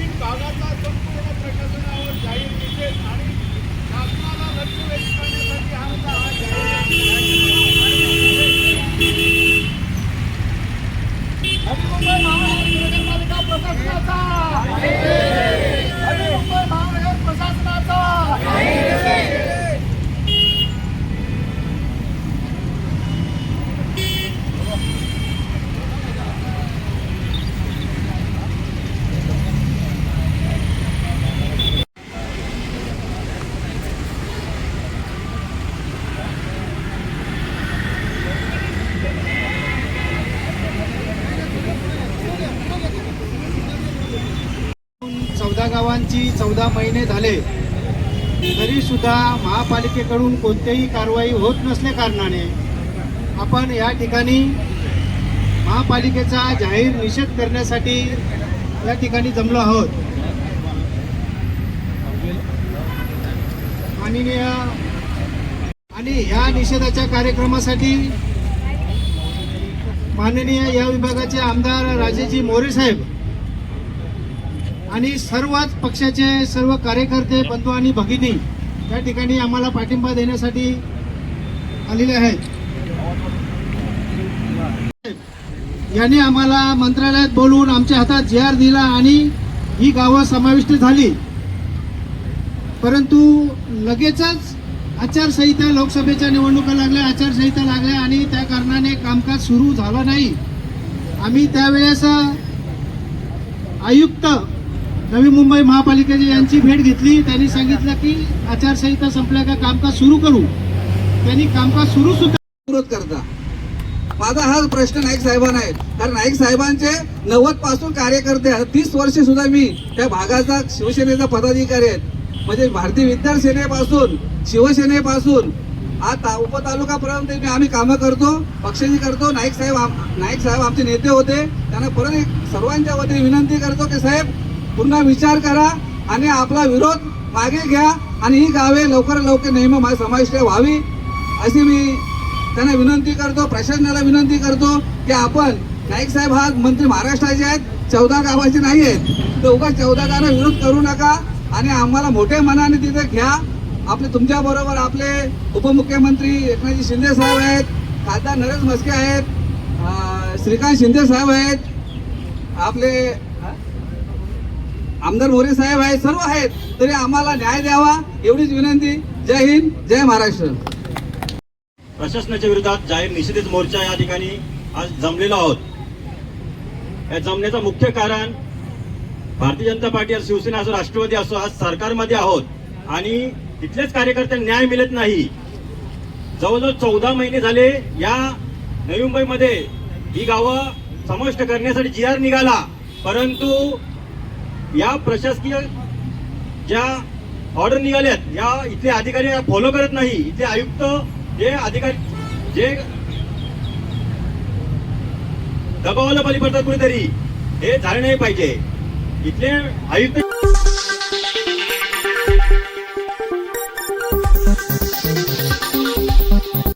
ग्रामीण भागाचा संपूर्ण प्रशासनावर जाहीर निषेध आणि शासनाला लक्ष्य करण्यासाठी आमचा हा जाहीर नगरपालिका प्रशासनाचा नवी मुंबई महानगर प्रशासनाचा चौदा गावांची चौदा महिने झाले. तरी सुद्धा महापालिकेकडून कोणतीही कारवाई होत नसल्या कारणाने आपण या ठिकाणी महापालिकेचा जाहीर निषेध करण्यासाठी या ठिकाणी जमलो आहोत. माननीय आणि ह्या निषेधाच्या कार्यक्रमासाठी माननीय या विभागाचे आमदार राजेजी मोरे साहेब आणि सर्वच पक्षाचे सर्व कार्यकर्ते बंधू आणि भगिनी या ठिकाणी आम्हाला पाठिंबा देण्यासाठी आलेले आहेत. यांनी आम्हाला मंत्रालयात बोलवून आमच्या हातात जे आर दिला आणि ही गावं समाविष्ट झाली. परंतु लगेचच आचारसंहिता लोकसभेच्या निवडणुका लागल्या आचारसंहिता लागल्या आणि त्या कारणाने कामकाज सुरू झालं नाही. आम्ही त्यावेळेस आयुक्त नवी मुंबई महापालिकेची यांची भेट घेतली. त्यांनी सांगितलं की आचारसंहिता संपल्या का कामकाज सुरू करू. त्यांनी कामकाज सुरू सुद्धा विरोध करता. माझा हा प्रश्न नाईक साहेबांना आहे. कारण नाईक साहेबांचे नव्वदपासून कार्यकर्ते तीस वर्ष सुद्धा मी त्या भागाचा शिवसेनेचा पदाधिकारी आहेत म्हणजे भारतीय विद्यार्थी सेनेपासून शिवसेनेपासून आता ता उपतालुकापर्यंत आम्ही कामं करतो पक्षाची करतो. नाईक साहेब नाईक साहेब आमचे नेते होते. त्यांना परत एक सर्वांच्या वतीने विनंती करतो की साहेब पुन्हा विचार करा आणि आपला विरोध मागे घ्या आणि ही गावे लवकरात लवकर नेहमी माझ्या समाविष्ट व्हावी. अशी मी त्यांना विनंती करतो प्रशासनाला विनंती करतो की आपण नाईक साहेब हा मंत्री महाराष्ट्राचे आहेत चौदा गावाचे नाही आहेत तर उगाच चौदा गावांना विरोध करू नका आणि आम्हाला मोठ्या मनाने तिथे घ्या. आपले तुमच्याबरोबर आपले उपमुख्यमंत्री एकनाथजी शिंदे साहेब आहेत खासदार नरेश मस्के आहेत श्रीकांत शिंदे साहेब आहेत आपले आमदार मोरे साहेब आहेत सर्व आहेत. तरी आम्हाला न्याय द्यावा एवढीच विनंती. जय हिंद जय महाराष्ट्र. प्रशासनाच्या विरोधात जाहीर निषेधित मोर्चा या ठिकाणी आज जमलेलो आहोत. या जमण्याचं मुख्य कारण भारतीय जनता पार्टी असो शिवसेना असो राष्ट्रवादी असो आज सरकारमध्ये आहोत. आणि तिथलेच कार्यकर्त्यांना न्याय मिळत नाही. जवळजवळ चौदा महिने झाले या नवी मुंबईमध्ये ही गावं समाविष्ट करण्यासाठी जी आर निघाला. परंतु या प्रशासकीय ज्या ऑर्डर निघाल्यात या इथले अधिकारी फॉलो करत नाही. इथले आयुक्त जे अधिकारी जे दबावाला बली पडतात कुणीतरी हे झाले नाही पाहिजे. इथले आयुक्त